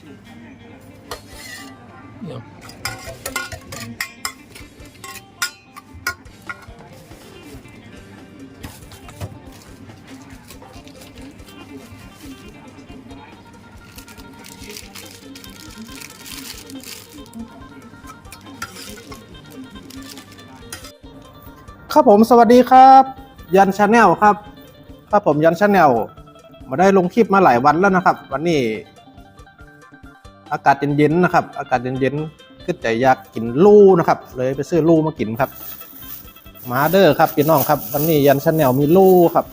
ครับผมสวัสดีครับ ยันชาแนลครับ ครับผมยันชาแนลมาได้ลงคลิปมาหลายวันแล้วนะครับ วันนี้ อากาศเย็นๆนะครับ อากาศเย็นๆก็จะอยากกินลู่นะครับ เลยไปซื้อลู่มากินครับ มาเด้อครับพี่น้องครับ วันนี้ยันชาแนลมีลู่ครับ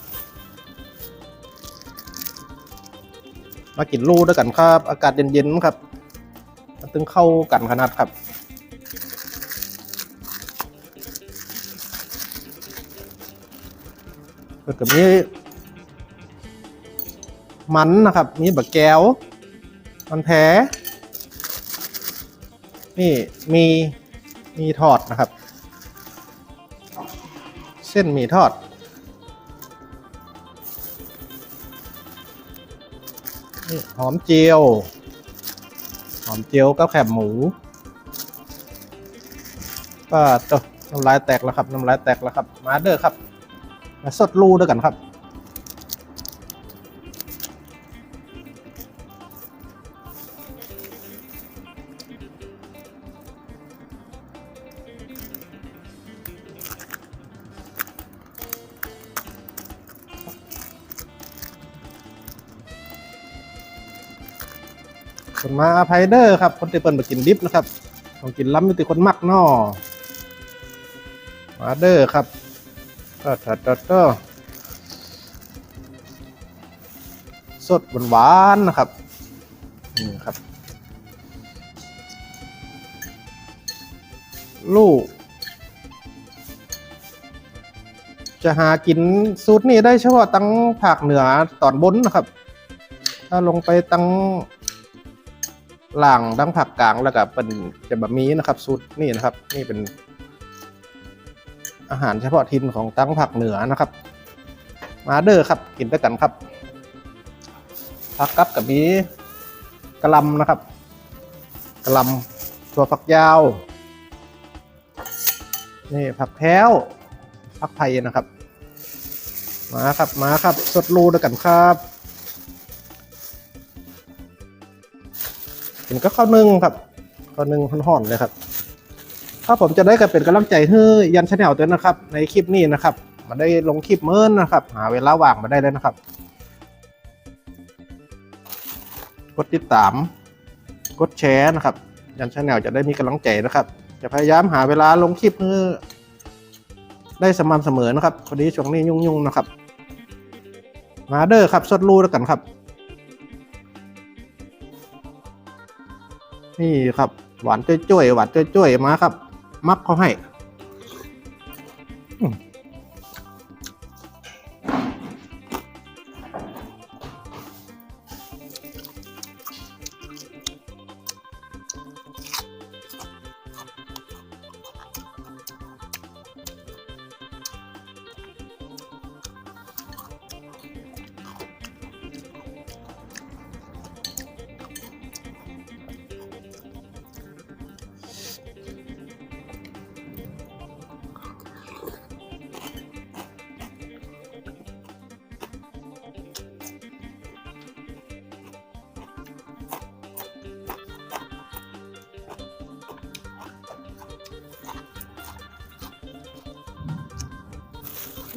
มากินลู่ด้วยกันครับ อากาศเย็นๆครับมันตึงเข้ากันขนาดครับแล้วก็มีมันนะครับ มีบะแก้ว มันแพ้ นี่มีมีทอดนะครับ เส้นหมีทอด นี่หอมเจียว หอมเจียวกับแคบหมูก็ตัวน้ำลายแตกแล้วครับน้ำลายแตกแล้วครับ มาเด้อครับ มาสดรูด้วยกันครับ มาอภัยเดอร์ครับ คนที่เปิ่นมากินดิบนะครับต้องกินล้ำมีแต่คนมักนอมาเดอร์ครับก็ถัดๆก็สดหวานๆนะครับนี่ครับ ลูก จะหากินสูตรนี้ได้เฉพาะตั้งภาคเหนือตอนบนนะครับ ถ้าลงไปตั้ง ล่างดังผักกลางแล้วก็เป็นจะบะหมี่นะครับสูตรนี่นะครับ นี่เป็น อาหารเฉพาะถิ่นของตั้งผักเหนือนะครับ มาเด้อครับกินด้วยกันครับผักกับกับมีกระลำนะครับกระลำตัวฝักยาวนี่ผักแพ้วผักไผ่นะครับ มาครับมาครับสดรูด้วยกันครับ กินก็ข้าวนึ่งครับข้าวนึ่งห่อนๆเลยครับ ถ้าผมจะได้ก็เป็นกำลังใจให้ยันชาแนลด้วยนะครับ ในคลิปนี้นะครับมาได้ลงคลิปเมื่อนนะครับ หาเวลาว่างมาได้เลยนะครับ กดติดตาม กดแชร์นะครับ ยันชาแนลจะได้มีกำลังใจนะครับ จะพยายามหาเวลาลงคลิปให้ได้สม่ำเสมอนะครับพอดีช่วงนี้ยุ่งๆนะครับ มาเด้อครับสดรูแล้วกันครับ นี่ครับ หวานจ้อยๆหวานจ้อยๆมาครับ มักเขาให้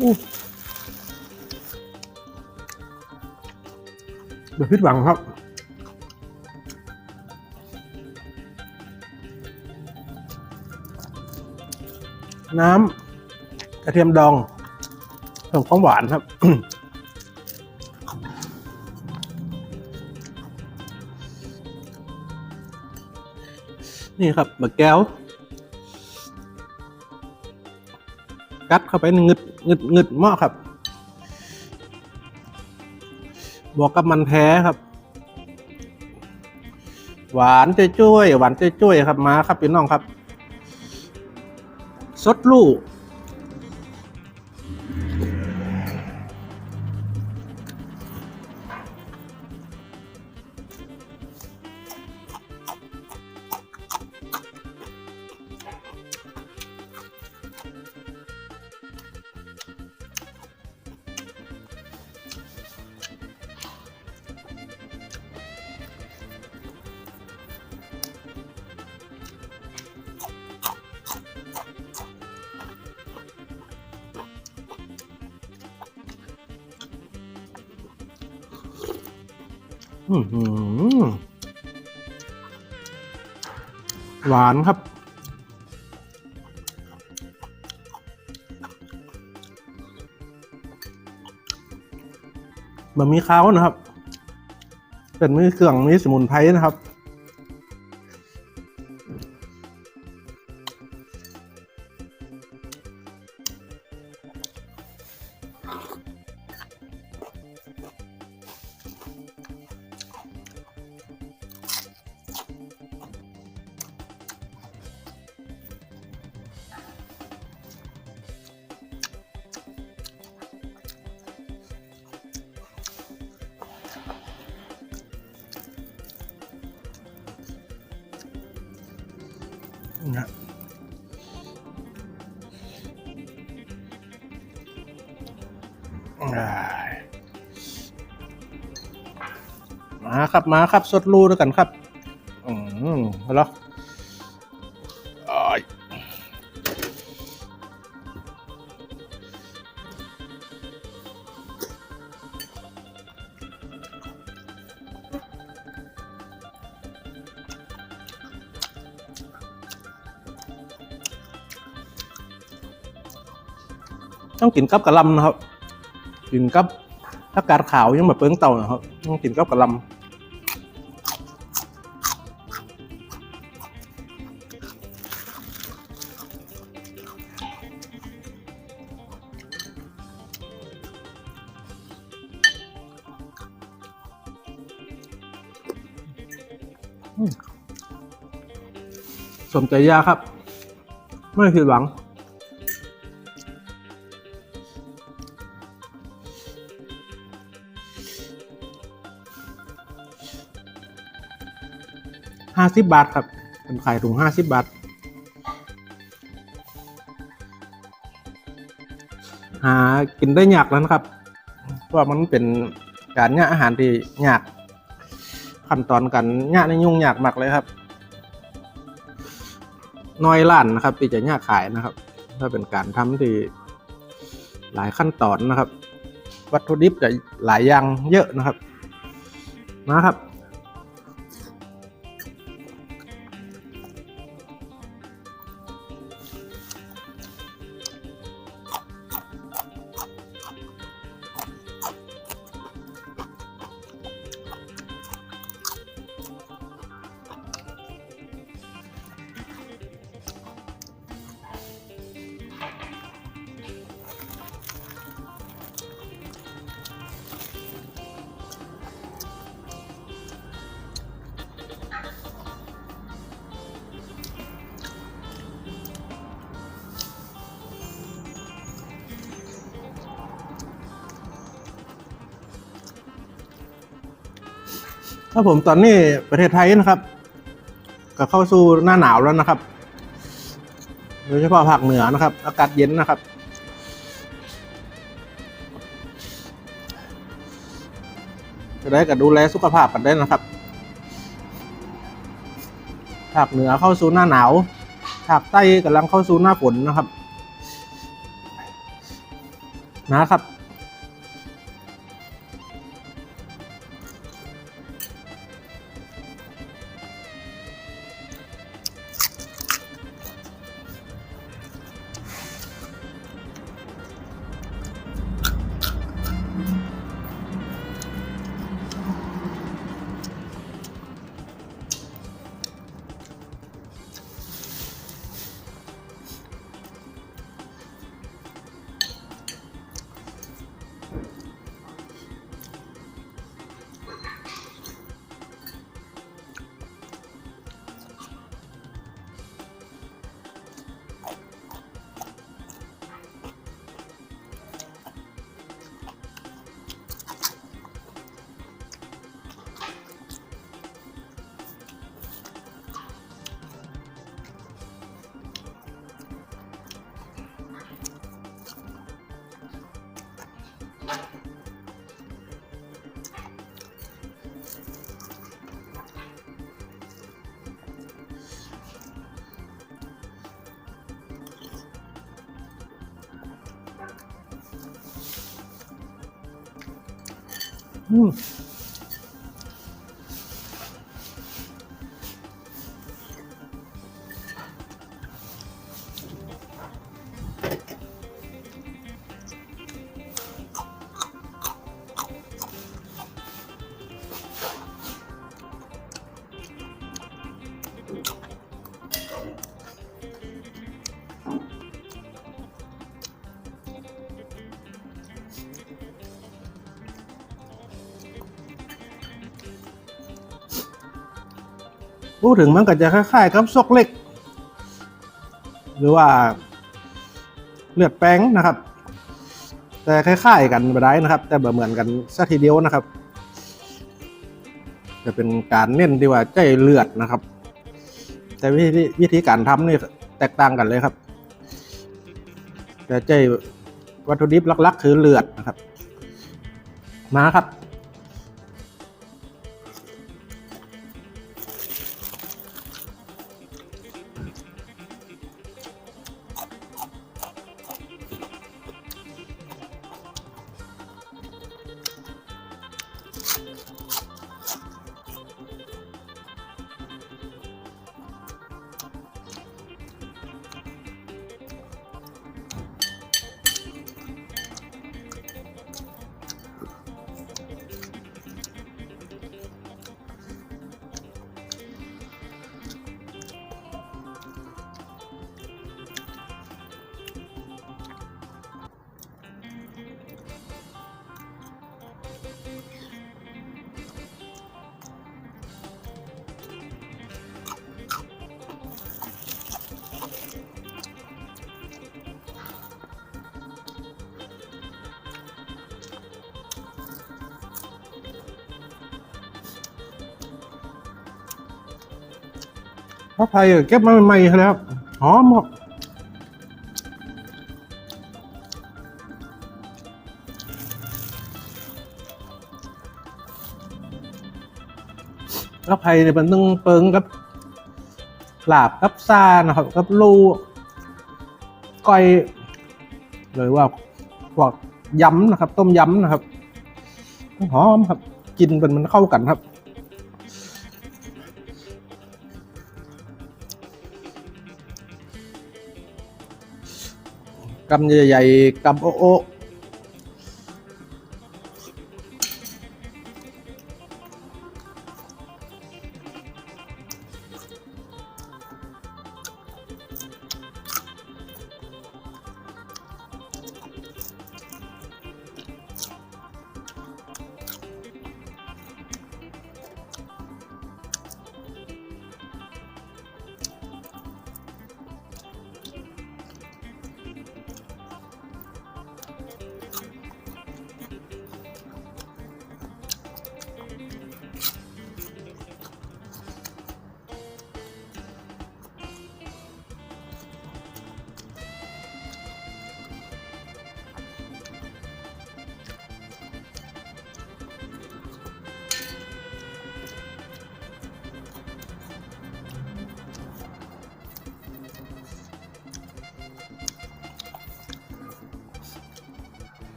เดี๋ยวพิดหวังครับน้ำกระเทียมดองเพิ่มความหวานครับ นี่ครับมะแก้ว กัดเข้าไปงึดงึดงึดหม้อครับ บวกกับมันแท้ครับ หวานจ้วยหวานจ้วยครับมาครับพี่น้องครับ สดลูก หวานครับบะหมี่ข้าวนะครับ เป็นมือเครื่องมีสมุนไพรนะครับ นะอ่ามาครับมาครับสดรูด้วยกันครับ อืมแล้วอ้าย ต้องกินกับกะลำนะครับ กินกับถ้ากาดขาวยังแบบเปิ้งเต่านะครับ ต้องกินกับกะลำอืมสมใจยาครับ ไม่ผิดหวัง ห้าสิบบาทครับเป็นขายถุงห้าสิบบาทหากินได้ยากแล้วนะครับ เพราะว่ามันเป็นการย่าอาหารที่ยากขั้นตอนการย่าในยุ่งยากมากเลยครับน้อยล้านนะครับ ที่จะย่าขายนะครับ ถ้าเป็นการทำที่หลายขั้นตอนนะครับ วัตถุดิบจะหลายอย่างเยอะนะครับนะครับ ครับผมตอนนี้ประเทศไทยนะครับก็เข้าสู่หน้าหนาวแล้วนะครับโดยเฉพาะภาคเหนือนะครับ อากาศเย็นนะครับ จะได้ก็ดูแลสุขภาพกันได้นะครับ ภาคเหนือเข้าสู่หน้าหนาว ภาคใต้กำลังเข้าสู่หน้าฝนนะครับ นะครับ 음. พูดถึงมันก็จะคล้ายๆกับซกเล็ก หรือว่าเลือดแป้งนะครับ แต่คล้ายๆกันไปได้นะครับ แต่แบบเหมือนกันสักทีเดียวนะครับ จะเป็นการเน้นที่ว่าใจเลือดนะครับ แต่วิธีวิธีการทำนี่แตกต่างกันเลยครับ แต่ใจวัตถุดิบหลักๆ คือเลือดนะครับ มาครับ พระไทยเก็บมาใหม่ๆแล้วหอมครับพระไทยเนี่ยมันต้องเปิงกับลาบกับซานะครับกับลูก้อยหรือว่าพวกยำนะครับ ต้มยำนะครับหอมครับ กินเป็นมันเข้ากันครับ กำใหญ่ๆกำโอ๊ะ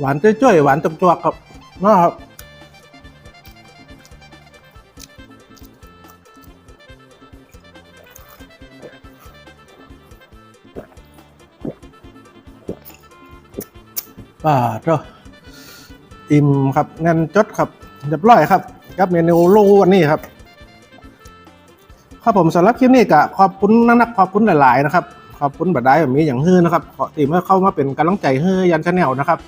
หวานจ้อยๆหวานจวกๆครับนะครับป่าเจ้าอิ่มครับเงินจดครับเรียบร้อยครับกับเมนูโลวันนี้ครับครับผมสำหรับคลิปนี้ก็ขอบคุณนักๆขอบคุณหลาย ๆ นะครับ ขอบคุณบัดได้แบบนี้อย่างฮื้อนะครับขอตีมื่อเข้ามาเป็นกำลังใจฮื้อยันชาแนลนะครับ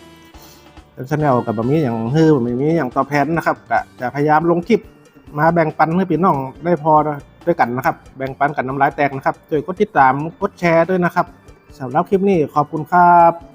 ยันชาแนลกับแบบนี้อย่างฮื้อแบบนี้อย่างตอแพนนะครับก็จะพยายามลงคลิปมาแบ่งปันให้พี่น้องได้พอด้วยกันนะครับ แบ่งปันกันน้ำลายแตกนะครับโดยกดติดตามกดแชร์ด้วยนะครับสำหรับคลิปนี้ขอบคุณครับ